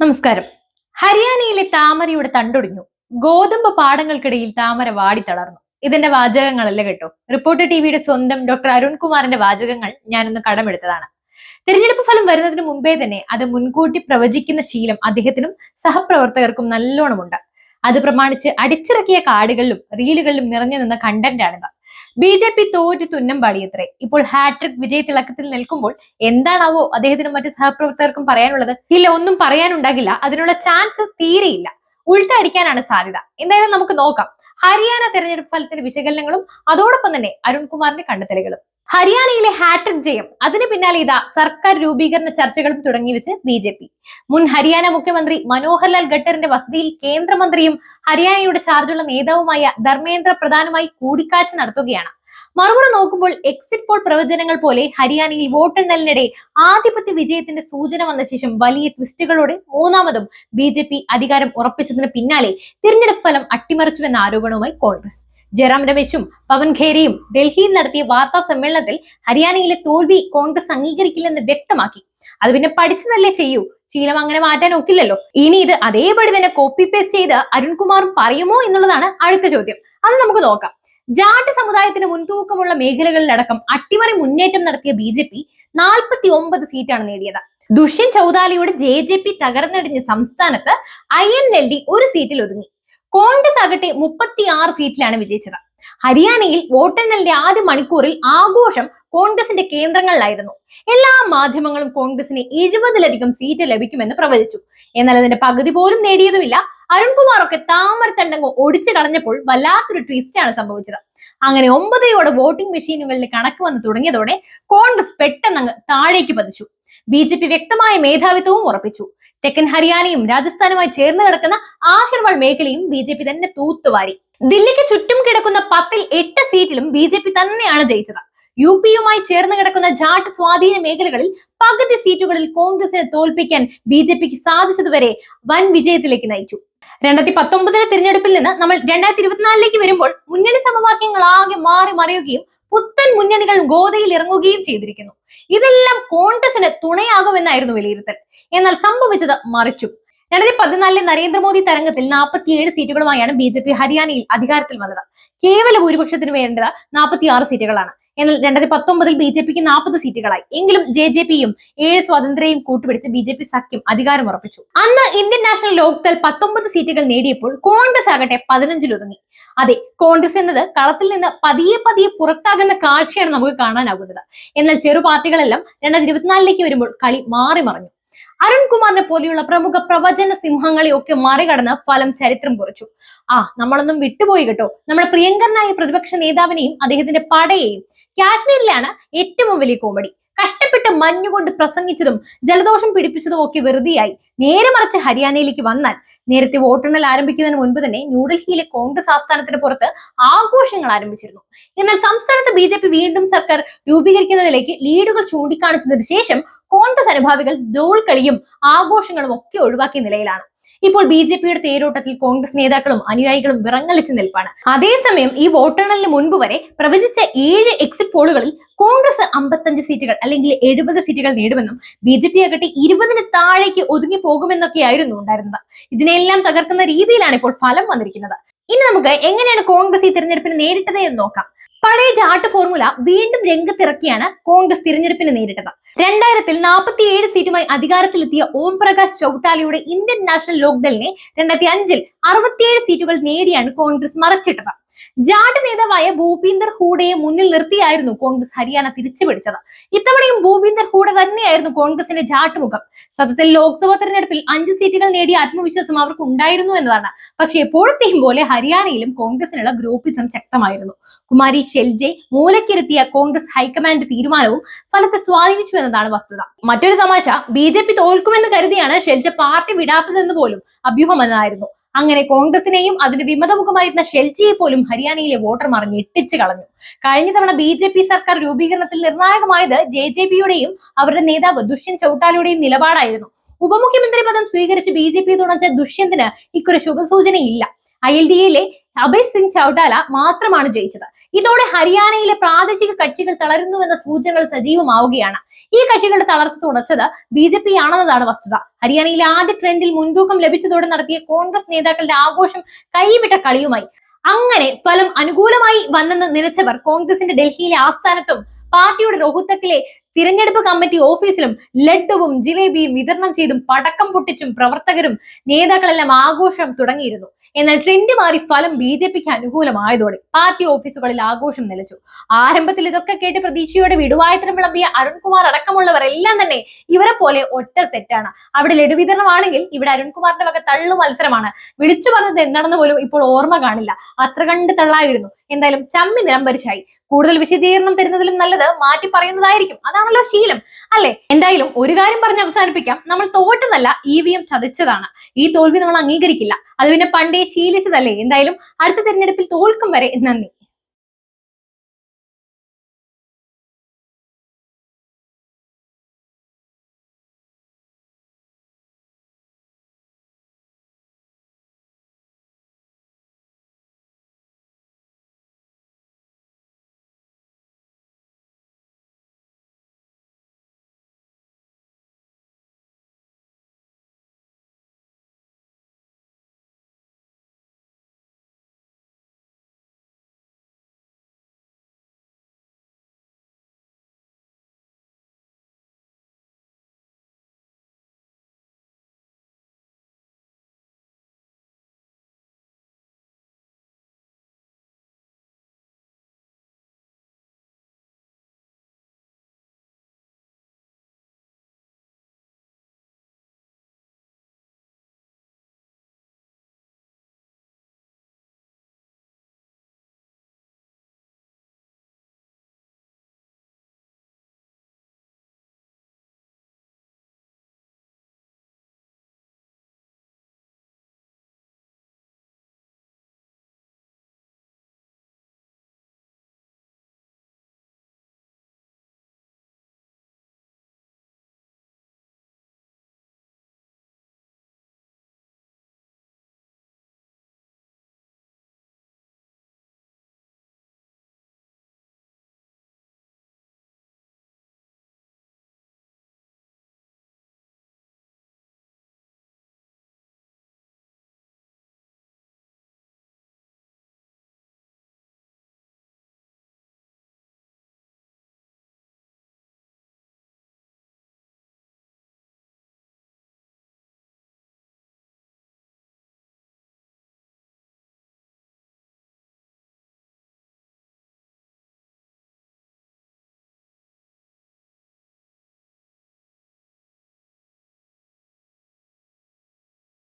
നമസ്കാരം. ഹരിയാനയിലെ താമരയുടെ തണ്ടൊടിഞ്ഞു. ഗോതമ്പ് പാടങ്ങൾക്കിടയിൽ താമര വാടി തളർന്നു. ഇതിന്റെ വാചകങ്ങളല്ല കേട്ടോ? റിപ്പോർട്ടർ ടിവിയുടെ സ്വന്തം ഡോക്ടർ അരുൺകുമാറിന്റെ വാചകങ്ങൾ ഞാനൊന്ന് കടമെടുത്തതാണ്. തിരഞ്ഞെടുപ്പ് ഫലം വരുന്നതിന് മുമ്പേ തന്നെ അത് മുൻകൂട്ടി പ്രവചിക്കുന്ന ശീലം അദ്ദേഹത്തിനും സഹപ്രവർത്തകർക്കും നല്ലോണമുണ്ട്. അത് പ്രമാണിച്ച് അടിച്ചിറക്കിയ കാർഡുകളിലും റീലുകളിലും നിറഞ്ഞു നിന്ന കണ്ടന്റാണിത് ബി ജെ പി തോറ്റ് തുന്നം പാടിയത്രേ. ഇപ്പോൾ ഹാട്രിക് വിജയ തിളക്കത്തിൽ നിൽക്കുമ്പോൾ എന്താണാവോ അദ്ദേഹത്തിനും മറ്റ് സഹപ്രവർത്തകർക്കും പറയാനുള്ളത്? ഇല്ല ഒന്നും പറയാനുണ്ടാകില്ല. അതിനുള്ള ചാൻസ് തീരെയില്ല. ഉൾട്ട അടിക്കാനാണ് സാധ്യത. എന്തായാലും നമുക്ക് നോക്കാം. ഹരിയാന തെരഞ്ഞെടുപ്പ് ഫലത്തിന്റെ വിശകലനങ്ങളും അതോടൊപ്പം തന്നെ അരുൺകുമാറിന്റെ കണ്ടെത്തലുകളും. ഹരിയാനയിലെ ഹാട്രിക് ജയം. അതിന് പിന്നാലെ ഇതാ സർക്കാർ രൂപീകരണ ചർച്ചകളും തുടങ്ങി വെച്ച് ബി ജെ പി. മുൻ ഹരിയാന മുഖ്യമന്ത്രി മനോഹർലാൽ ഖട്ടറിന്റെ വസതിയിൽ കേന്ദ്രമന്ത്രിയും ഹരിയാനയുടെ ചാർജുള്ള നേതാവുമായ ധർമ്മേന്ദ്ര പ്രധാനുമായി കൂടിക്കാഴ്ച നടത്തുകയാണ്. മറുപടി നോക്കുമ്പോൾ എക്സിറ്റ് പോൾ പ്രവചനങ്ങൾ പോലെ ഹരിയാനയിൽ വോട്ടെണ്ണലിനിടെ ആധിപത്യ വിജയത്തിന്റെ സൂചന വന്ന ശേഷം വലിയ ട്വിസ്റ്റുകളോടെ മൂന്നാമതും ബി അധികാരം ഉറപ്പിച്ചതിന് പിന്നാലെ തിരഞ്ഞെടുപ്പ് ഫലം അട്ടിമറിച്ചുവെന്ന ആരോപണവുമായി കോൺഗ്രസ്. ജയറാം രമേശും പവൻ ഖേരയും ഡൽഹിയിൽ നടത്തിയ വാർത്താ സമ്മേളനത്തിൽ ഹരിയാനയിലെ തോൽവി കോൺഗ്രസ് അംഗീകരിക്കില്ലെന്ന് വ്യക്തമാക്കി. അത് പിന്നെ പഠിച്ചതല്ലേ ചെയ്യൂ? ശീലം അങ്ങനെ മാറ്റാൻ ഒക്കില്ലല്ലോ. ഇനി ഇത് അതേപടി തന്നെ കോപ്പി പേസ്റ്റ് ചെയ്ത് അരുൺകുമാറും പറയുമോ എന്നുള്ളതാണ് അടുത്ത ചോദ്യം. അത് നമുക്ക് നോക്കാം. ജാട്ട് സമുദായത്തിന് മുൻതൂക്കമുള്ള മേഖലകളിലടക്കം അട്ടിമറി മുന്നേറ്റം നടത്തിയ ബി ജെ പി നാൽപ്പത്തി ഒമ്പത് സീറ്റാണ് നേടിയത്. ദുഷ്യൻ ചൗതാലിയുടെ ജെ ജെ പി തകർന്നടിഞ്ഞ സംസ്ഥാനത്ത് ഐ എൻ എൽ ഡി ഒരു സീറ്റിൽ ഒതുങ്ങി കോൺഗ്രസ് ആകട്ടെ മുപ്പത്തി ആറ് സീറ്റിലാണ് വിജയിച്ചത്. ഹരിയാനയിൽ വോട്ടെണ്ണലിന്റെ ആദ്യ മണിക്കൂറിൽ ആഘോഷം കോൺഗ്രസിന്റെ കേന്ദ്രങ്ങളിലായിരുന്നു. എല്ലാ മാധ്യമങ്ങളും കോൺഗ്രസിന് എഴുപതിലധികം സീറ്റ് ലഭിക്കുമെന്ന് പ്രവചിച്ചു. എന്നാൽ അതിന്റെ പകുതി പോലും നേടിയതുമില്ല. അരുൺകുമാർ ഒക്കെ താമരത്തണ്ടങ്ങ് ഒടിച്ചു കളഞ്ഞപ്പോൾ വല്ലാത്തൊരു ട്വിസ്റ്റ് ആണ് സംഭവിച്ചത്. അങ്ങനെ ഒമ്പതരയോടെ വോട്ടിംഗ് മെഷീനുകളിൽ കണക്ക് വന്ന് തുടങ്ങിയതോടെ കോൺഗ്രസ് പെട്ടെന്നങ്ങ് താഴേക്ക് പതിച്ചു. ബി ജെ പി വ്യക്തമായ മേധാവിത്വവും ഉറപ്പിച്ചു. തെക്കൻ ഹരിയാനയും രാജസ്ഥാനുമായി ചേർന്ന് കിടക്കുന്ന ആഹിർവാൾ മേഖലയും ബി ജെ പി തന്നെ തൂത്തുവാരി. ദില്ലിക്ക് ചുറ്റും കിടക്കുന്ന പത്തിൽ എട്ട് സീറ്റിലും ബി ജെ പി തന്നെയാണ് ജയിച്ചത്. യു പിയുമായി ചേർന്ന് കിടക്കുന്ന ജാട്ട് സ്വാധീന മേഖലകളിൽ പകുതി സീറ്റുകളിൽ കോൺഗ്രസിനെ തോൽപ്പിക്കാൻ ബി ജെ പിക്ക് സാധിച്ചതുവരെ വൻ വിജയത്തിലേക്ക് നയിച്ചു. രണ്ടായിരത്തി പത്തൊമ്പതിലെ തിരഞ്ഞെടുപ്പിൽ നിന്ന് നമ്മൾ രണ്ടായിരത്തി ഇരുപത്തിനാലിലേക്ക് വരുമ്പോൾ മുന്നണി സമവാക്യങ്ങൾ ആകെ മാറി മറിയുകയും മുന്നണികൾ ഗോതയിൽ ഇറങ്ങുകയും ചെയ്തിരിക്കുന്നു. ഇതെല്ലാം കോൺഗ്രസിന് തുണയാകുമെന്നായിരുന്നു വിലയിരുത്തൽ. എന്നാൽ സംഭവിച്ചത് മറിച്ചു. രണ്ടായിരത്തി പതിനാലിലെ നരേന്ദ്രമോദി തരംഗത്തിൽ നാൽപ്പത്തിയേഴ് സീറ്റുകളുമായാണ് ബി ജെ പി ഹരിയാനയിൽ അധികാരത്തിൽ വന്നത്. കേവല ഭൂരിപക്ഷത്തിന് വേണ്ടത് നാൽപ്പത്തിയാറ് സീറ്റുകളാണ്. എന്നാൽ രണ്ടായിരത്തി പത്തൊമ്പതിൽ ബി ജെ പിക്ക് നാൽപ്പത് സീറ്റുകളായി. എങ്കിലും ജെ ജെ പിയും ഏഴ് സ്വാതന്ത്ര്യയും കൂട്ടുപിടിച്ച് ബി ജെ പി സഖ്യം അധികാരം ഉറപ്പിച്ചു. അന്ന് ഇന്ത്യൻ നാഷണൽ ലോക്ദൾ പത്തൊമ്പത് സീറ്റുകൾ നേടിയപ്പോൾ കോൺഗ്രസ് ആകട്ടെ പതിനഞ്ചിൽ ഒതുങ്ങി. അതെ കോൺഗ്രസ് എന്നത് കളത്തിൽ നിന്ന് പതിയെ പതിയെ പുറത്താകുന്ന കാഴ്ചയാണ് നമുക്ക് കാണാനാകുന്നത് എന്നാൽ ചെറു പാർട്ടികളെല്ലാം രണ്ടായിരത്തി ഇരുപത്തിനാലിലേക്ക് വരുമ്പോൾ കളി മാറി മറിഞ്ഞു അരുൺകുമാറിനെ പോലെയുള്ള പ്രമുഖ പ്രവചന സിംഹങ്ങളെയൊക്കെ മറികടന്ന് ഫലം ചരിത്രം കുറിച്ചു. ആ നമ്മളൊന്നും വിട്ടുപോയി കേട്ടോ. നമ്മുടെ പ്രിയങ്കരനായ പ്രതിപക്ഷ നേതാവിനെയും അദ്ദേഹത്തിന്റെ പടയെയും. കാശ്മീരിലാണ് ഏറ്റവും വലിയ കോമഡി. കഷ്ടപ്പെട്ട് മഞ്ഞുകൊണ്ട് പ്രസംഗിച്ചതും ജലദോഷം പിടിപ്പിച്ചതും ഒക്കെ വെറുതെയായി നേരെ മറിച്ച് ഹരിയാനയിലേക്ക് വന്നാൽ നേരത്തെ വോട്ടെണ്ണൽ ആരംഭിക്കുന്നതിന് മുൻപ് തന്നെ ന്യൂഡൽഹിയിലെ കോൺഗ്രസ് ആസ്ഥാനത്തിന് പുറത്ത് ആഘോഷങ്ങൾ ആരംഭിച്ചിരുന്നു. എന്നാൽ സംസ്ഥാനത്ത് ബി വീണ്ടും സർക്കാർ രൂപീകരിക്കുന്നതിലേക്ക് ലീഡുകൾ ചൂണ്ടിക്കാണിച്ചതിന് ശേഷം കോൺഗ്രസ് അനുഭാവികൾ ദോൾ ആഘോഷങ്ങളും ഒക്കെ ഒഴിവാക്കിയ നിലയിലാണ്. ഇപ്പോൾ ബി ജെ പിയുടെ തേരോട്ടത്തിൽ കോൺഗ്രസ് നേതാക്കളും അനുയായികളും വിറങ്ങലിച്ച് നിൽപ്പാണ്. അതേസമയം ഈ വോട്ടെണ്ണലിന് മുൻപ് വരെ പ്രവചിച്ച ഏഴ് എക്സിറ്റ് പോളുകളിൽ കോൺഗ്രസ് അമ്പത്തഞ്ച് സീറ്റുകൾ അല്ലെങ്കിൽ എഴുപത് സീറ്റുകൾ നേടുമെന്നും ബി ജെ പി ആകട്ടെ ഇരുപതിന് താഴേക്ക് ഒതുങ്ങി പോകുമെന്നൊക്കെയായിരുന്നു ഉണ്ടായിരുന്നത്. ഇതിനെല്ലാം തകർക്കുന്ന രീതിയിലാണ് ഇപ്പോൾ ഫലം വന്നിരിക്കുന്നത്. ഇനി നമുക്ക് എങ്ങനെയാണ് കോൺഗ്രസ് ഈ തിരഞ്ഞെടുപ്പിനെ നേരിട്ടത് എന്ന് നോക്കാം. പഴയ ജാട്ട് ഫോർമുല വീണ്ടും രംഗത്തിറക്കിയാണ് കോൺഗ്രസ് തിരഞ്ഞെടുപ്പിനെ നേരിട്ടത്. രണ്ടായിരത്തിൽ നാൽപ്പത്തിയേഴ് സീറ്റുമായി അധികാരത്തിലെത്തിയ ഓം പ്രകാശ് ചൌട്ടാലയുടെ ഇന്ത്യൻ നാഷണൽ ലോക്ദളിനെ രണ്ടായിരത്തി അഞ്ചിൽ അറുപത്തിയേഴ് സീറ്റുകൾ നേടിയാണ് കോൺഗ്രസ് മറച്ചിട്ടത്. ജാട്ട് നേതാവായ ഭൂപീന്ദർ ഹൂഡയെ മുന്നിൽ നിർത്തിയായിരുന്നു കോൺഗ്രസ് ഹരിയാന തിരിച്ചുപിടിച്ചത്. ഇത്തവണയും ഭൂപീന്ദർ ഹൂഡ തന്നെയായിരുന്നു കോൺഗ്രസിന്റെ ജാട്ട് മുഖം സത്യത്തിൽ ലോക്സഭാ തെരഞ്ഞെടുപ്പിൽ അഞ്ച് സീറ്റുകൾ നേടിയ ആത്മവിശ്വാസം അവർക്ക് ഉണ്ടായിരുന്നു എന്നതാണ്. പക്ഷെ എപ്പോഴത്തെയും പോലെ ഹരിയാനയിലും കോൺഗ്രസിനുള്ള ഗ്രൂപ്പിസം ശക്തമായിരുന്നു. കുമാരി ഷെൽജെ മൂലക്കിരുത്തിയ കോൺഗ്രസ് ഹൈക്കമാൻഡ് തീരുമാനവും ഫലത്തെ സ്വാധീനിച്ചു എന്നതാണ് വസ്തുത. മറ്റൊരു തമാശ ബി ജെ പി തോൽക്കുമെന്ന് കരുതിയാണ് ഷെൽജ പാർട്ടി വിടാത്തതെന്ന് പോലും അഭ്യൂഹം എന്നതായിരുന്നു അങ്ങനെ കോൺഗ്രസിനെയും അതിന് വിമതമുഖമായിരുന്ന ഷെൽജിയെ പോലും ഹരിയാനയിലെ വോട്ടർമാർ ഞെട്ടിച്ചു കളഞ്ഞു. കഴിഞ്ഞ തവണ ബി ജെ പി സർക്കാർ രൂപീകരണത്തിൽ നിർണായകമായത് ജെ ജെ പിയുടെയും അവരുടെ നേതാവ് ദുഷ്യന്ത് ചൌട്ടാലയുടെയും നിലപാടായിരുന്നു. ഉപമുഖ്യമന്ത്രി പദം സ്വീകരിച്ച് ബി ജെ പി തുണച്ച ദുഷ്യന്തിന് ഇക്കൊരു ശുഭസൂചനയില്ല. ഐ എൽ ഡി എയിലെ അഭയ് സിംഗ് ചൌട്ടാല മാത്രമാണ് ജയിച്ചത്. ഇതോടെ ഹരിയാനയിലെ പ്രാദേശിക കക്ഷികൾ തളരുന്നുവെന്ന സൂചനകൾ സജീവമാവുകയാണ്. ഈ കക്ഷികളുടെ തളർച്ച തുടച്ചത് ബി ജെ പി ആണെന്നതാണ് വസ്തുത. ഹരിയാനയിലെ ആദ്യ ട്രെൻഡിൽ മുൻതൂക്കം ലഭിച്ചതോടെ നടത്തിയ കോൺഗ്രസ് നേതാക്കളുടെ ആഘോഷം കൈവിട്ട കളിയുമായി. അങ്ങനെ ഫലം അനുകൂലമായി വന്നെന്ന് നിലച്ചവർ കോൺഗ്രസിന്റെ ഡൽഹിയിലെ ആസ്ഥാനത്തും പാർട്ടിയുടെ റോഹ്തക്കിലെ തിരഞ്ഞെടുപ്പ് കമ്മിറ്റി ഓഫീസിലും ലഡുവും ജിലേബിയും വിതരണം ചെയ്തും പടക്കം പൊട്ടിച്ചും പ്രവർത്തകരും നേതാക്കളെല്ലാം ആഘോഷം തുടങ്ങിയിരുന്നു. എന്നാൽ ട്രെൻഡ് മാറി ഫലം ബി ജെ പിക്ക് അനുകൂലമായതോടെ പാർട്ടി ഓഫീസുകളിൽ ആഘോഷം നിലച്ചു. ആരംഭത്തിൽ ഇതൊക്കെ കേട്ട് പ്രതീക്ഷയോടെ വിടുവായത്തരം വിളമ്പിയ അരുൺകുമാർ അടക്കമുള്ളവർ എല്ലാം തന്നെ ഇവരെ പോലെ ഒറ്റ സെറ്റാണ് അവിടെ ലഡു വിതരണമാണെങ്കിൽ ഇവിടെ അരുൺകുമാറിന്റെ വക തള്ളു മത്സരമാണ്. വിളിച്ചു പറഞ്ഞത് എന്താണെന്ന് പോലും ഇപ്പോൾ ഓർമ്മ കാണില്ല. അത്ര കണ്ട് തള്ളായിരുന്നു. എന്തായാലും ചമ്മി നിലംപരിച്ചായി. കൂടുതൽ വിശദീകരണം തരുന്നതിലും നല്ലത് മാറ്റി പറയുന്നതായിരിക്കും. അതാണല്ലോ ശീലം. അല്ലെ? എന്തായാലും ഒരു കാര്യം പറഞ്ഞ് അവസാനിപ്പിക്കാം. നമ്മൾ തോറ്റതല്ല ഇ വി എം ചതിച്ചതാണ്. ഈ തോൽവി നമ്മൾ അംഗീകരിക്കില്ല. അത് പിന്നെ പണ്ടേ ശീലിച്ചതല്ലേ. എന്തായാലും അടുത്ത തിരഞ്ഞെടുപ്പിൽ തോൽക്കും വരെ. നന്ദി.